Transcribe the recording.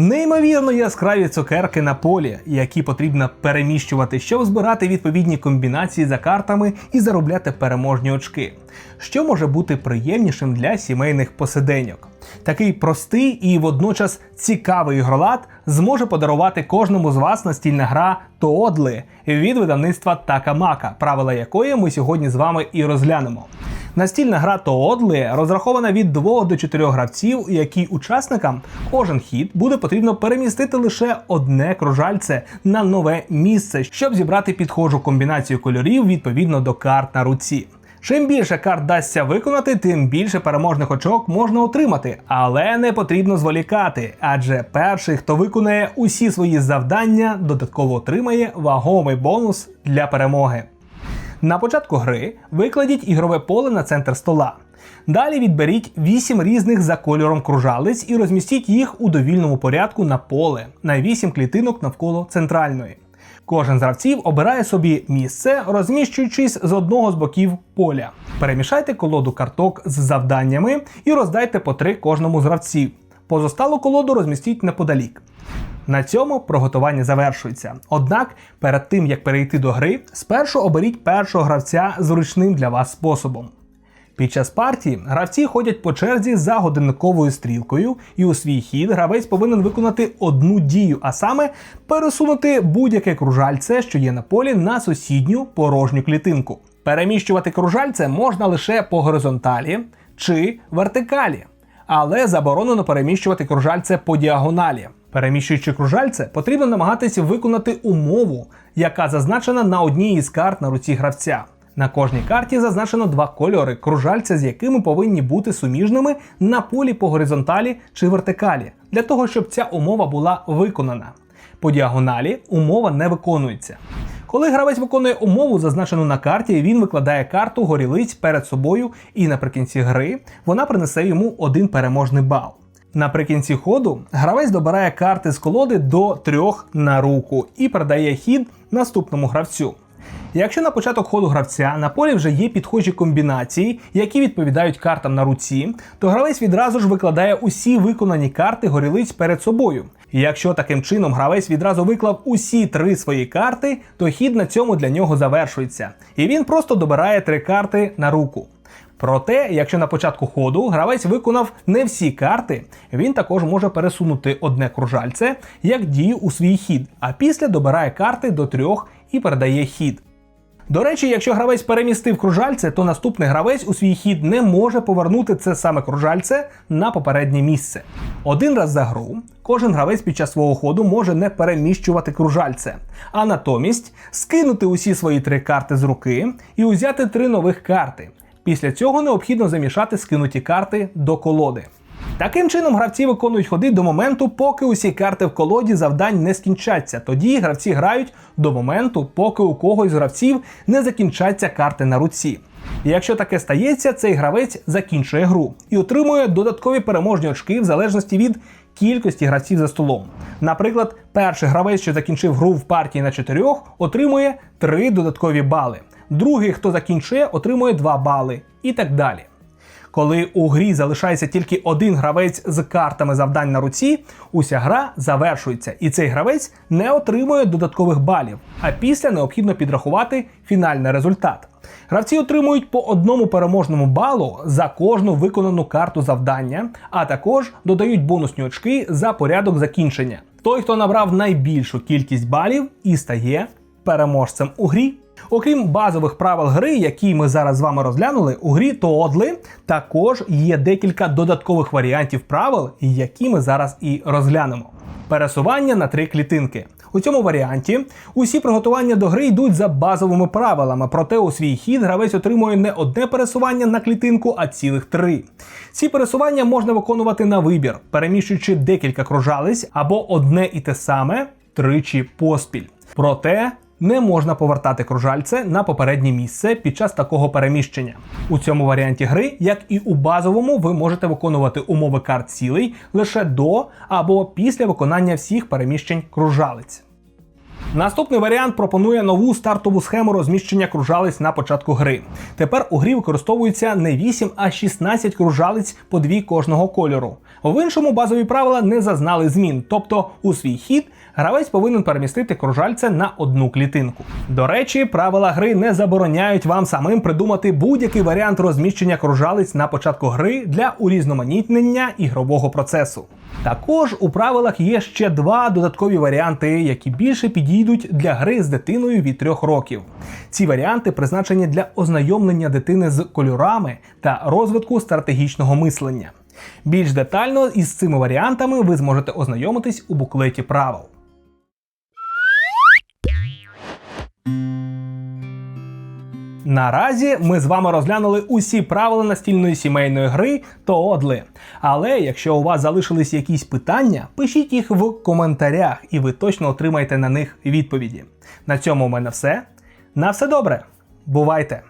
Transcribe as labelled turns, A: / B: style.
A: Неймовірно яскраві цукерки на полі, які потрібно переміщувати, щоб збирати відповідні комбінації за картами і заробляти переможні очки. Що може бути приємнішим для сімейних посиденьок? Такий простий і водночас цікавий ігролад зможе подарувати кожному з вас настільна гра Тоодли від видавництва Такамака, правила якої ми сьогодні з вами і розглянемо. Настільна гра Тоодли розрахована від 2 до 4 гравців, які учасникам кожен хід буде потрібно перемістити лише одне кружальце на нове місце, щоб зібрати підхожу комбінацію кольорів відповідно до карт на руці. Чим більше карт дасться виконати, тим більше переможних очок можна отримати, але не потрібно зволікати, адже перший, хто виконає усі свої завдання, додатково отримає вагомий бонус для перемоги. На початку гри викладіть ігрове поле на центр стола. Далі відберіть 8 різних за кольором кружалиць і розмістіть їх у довільному порядку на поле на 8 клітинок навколо центральної. Кожен з гравців обирає собі місце, розміщуючись з одного з боків поля. Перемішайте колоду карток з завданнями і роздайте по три кожному з гравців. Позосталу колоду розмістіть неподалік. На цьому приготування завершується. Однак, перед тим як перейти до гри, спершу оберіть першого гравця зручним для вас способом. Під час партії гравці ходять по черзі за годинниковою стрілкою, і у свій хід гравець повинен виконати одну дію, а саме пересунути будь-яке кружальце, що є на полі, на сусідню порожню клітинку. Переміщувати кружальце можна лише по горизонталі чи вертикалі, але заборонено переміщувати кружальце по діагоналі. Переміщуючи кружальце, потрібно намагатися виконати умову, яка зазначена на одній із карт на руці гравця. На кожній карті зазначено два кольори, кружальця з якими повинні бути суміжними на полі по горизонталі чи вертикалі, для того, щоб ця умова була виконана. По діагоналі умова не виконується. Коли гравець виконує умову, зазначену на карті, він викладає карту горілиць перед собою, і наприкінці гри вона принесе йому один переможний бал. Наприкінці ходу гравець добирає карти з колоди до трьох на руку і передає хід наступному гравцю. Якщо на початок ходу гравця на полі вже є підхожі комбінації, які відповідають картам на руці, то гравець відразу ж викладає усі виконані карти горілиць перед собою. І якщо таким чином гравець відразу виклав усі три свої карти, то хід на цьому для нього завершується, і він просто добирає три карти на руку. Проте, якщо на початку ходу гравець виконав не всі карти, він також може пересунути одне кружальце як дію у свій хід, а після добирає карти до трьох і передає хід. До речі, якщо гравець перемістив кружальце, то наступний гравець у свій хід не може повернути це саме кружальце на попереднє місце. Один раз за гру кожен гравець під час свого ходу може не переміщувати кружальце, а натомість скинути усі свої три карти з руки і узяти три нових карти. Після цього необхідно замішати скинуті карти до колоди. Таким чином, гравці виконують ходи до моменту, поки усі карти в колоді завдань не скінчаться. Тоді гравці грають до моменту, поки у когось з гравців не закінчаться карти на руці. І якщо таке стається, цей гравець закінчує гру і отримує додаткові переможні очки в залежності від кількості гравців за столом. Наприклад, перший гравець, що закінчив гру в партії на чотирьох, отримує 3 додаткові бали. Другий, хто закінчує, отримує 2 бали і так далі. Коли у грі залишається тільки один гравець з картами завдань на руці, уся гра завершується, і цей гравець не отримує додаткових балів. А після необхідно підрахувати фінальний результат. Гравці отримують по одному переможному балу за кожну виконану карту завдання, а також додають бонусні очки за порядок закінчення. Той, хто набрав найбільшу кількість балів, і стає переможцем у грі. Окрім базових правил гри, які ми зараз з вами розглянули, у грі Тоодли також є декілька додаткових варіантів правил, які ми зараз і розглянемо. Пересування на три клітинки. У цьому варіанті усі приготування до гри йдуть за базовими правилами, проте у свій хід гравець отримує не одне пересування на клітинку, а цілих три. Ці пересування можна виконувати на вибір, переміщуючи декілька кружалиць або одне і те саме тричі поспіль. Проте не можна повертати кружальце на попереднє місце під час такого переміщення. У цьому варіанті гри, як і у базовому, ви можете виконувати умови карт цілей лише до або після виконання всіх переміщень кружалиць. Наступний варіант пропонує нову стартову схему розміщення кружалиць на початку гри. Тепер у грі використовується не 8, а 16 кружалиць по дві кожного кольору. В іншому базові правила не зазнали змін, тобто у свій хід гравець повинен перемістити кружальце на одну клітинку. До речі, правила гри не забороняють вам самим придумати будь-який варіант розміщення кружалиць на початку гри для урізноманітнення ігрового процесу. Також у правилах є ще два додаткові варіанти, які більше підійдуть для гри з дитиною від трьох років. Ці варіанти призначені для ознайомлення дитини з кольорами та розвитку стратегічного мислення. Більш детально із цими варіантами ви зможете ознайомитись у буклеті правил. Наразі ми з вами розглянули усі правила настільної сімейної гри Тоодли. Але якщо у вас залишились якісь питання, пишіть їх в коментарях, і ви точно отримаєте на них відповіді. На цьому у мене все. На все добре. Бувайте!